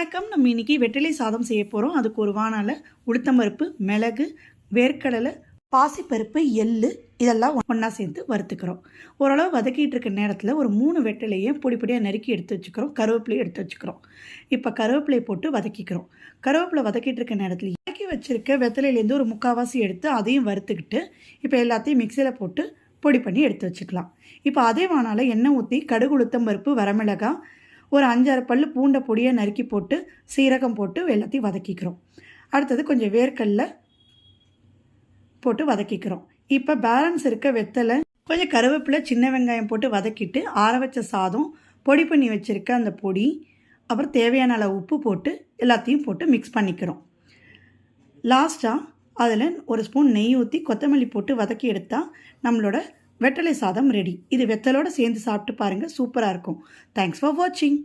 வணக்கம். நம்ம இன்னைக்கு வெற்றிலை சாதம் செய்ய போகிறோம் அதுக்கு ஒரு வானால உளுத்தம்பருப்பு மிளகு வேர்க்கடலை பாசிப்பருப்பு எள்ளு இதெல்லாம் ஒன்றா சேர்த்து வறுத்துக்கிறோம். ஓரளவு வதக்கிட்டு இருக்க நேரத்தில் ஒரு மூணு வெட்டிலையும் பொடி பொடியாக நறுக்கி எடுத்து வச்சுக்கிறோம். கருவேப்பிலையும் எடுத்து வச்சுக்கிறோம். இப்போ கருவேப்பிலையை போட்டு வதக்கிக்கிறோம். கருவேப்பிலை வதக்கிட்டு இருக்க நேரத்தில் இறக்கி வச்சிருக்க வெத்தலையிலேருந்து ஒரு முக்கால்வாசி எடுத்து அதையும் வறுத்துக்கிட்டு இப்போ எல்லாத்தையும் மிக்சியில் போட்டு பொடி பண்ணி எடுத்து வச்சுக்கலாம். இப்போ அதே வானால எண்ணெய் ஊற்றி கடுகு உளுத்தம்பருப்பு வரமிளகாய் ஒரு அஞ்சாறு பல் பூண்டை பொடியை நறுக்கி போட்டு சீரகம் போட்டு எல்லாத்தையும் வதக்கிக்கிறோம். அடுத்தது கொஞ்சம் வேர்க்கல்ல போட்டு வதக்கிக்கிறோம். இப்போ பேலன்ஸ் இருக்க வெத்தலை கொஞ்சம் கருவேப்பிலை சின்ன வெங்காயம் போட்டு வதக்கிட்டு ஆற வச்ச சாதம் பொடி பண்ணி வச்சுருக்க அந்த பொடி அப்புறம் தேவையான அளவு உப்பு போட்டு எல்லாத்தையும் போட்டு மிக்ஸ் பண்ணிக்கிறோம். லாஸ்ட்டாக அதில் ஒரு ஸ்பூன் நெய் ஊற்றி கொத்தமல்லி போட்டு வதக்கி எடுத்தால் நம்மளோட வெட்டலை சாதம் ரெடி இது வெத்தலோடு சேர்ந்து சாப்பிட்டு பாருங்கள் சூப்பராக இருக்கும். தேங்க்ஸ் ஃபார் வாட்சிங்